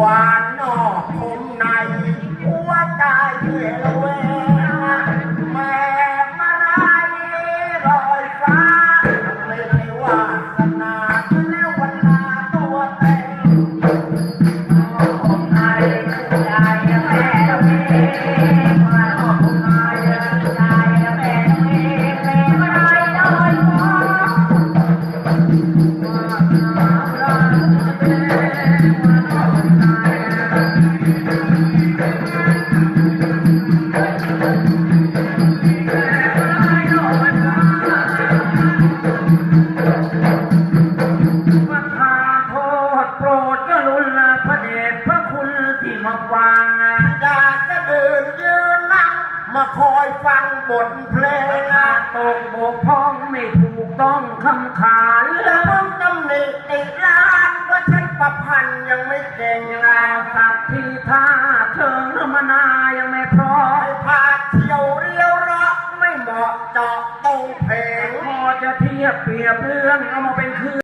วานนอกคมในหัวใจเวลเวแม่มาได้รอยฟ้าไม่ได้วาสนาแล้ววันนาตัวเต็มคมในหัวใจแม่เราเอาออกคมในหัวใจแม่เรแม่มาได้รอยฟ้า Thank you. รดกรุณาพระเดชพระคุณที่มาฟังอยากจะเดินยืนนั่งมาคอยฟังบทเพลงตกบกพ้องไม่ถูกต้องคำขาดเละมึงตำหนิติลานว่าฉันประพันธ์ยังไม่เก่งแล้วสักทีท่าเชิงรมนายังไม่พร้อมพาเที่ยวเรียวระไม่เหมาะเจาะตรงเพลงพอจะเทียบเปรียบเรื่องเอามาเป็นคืน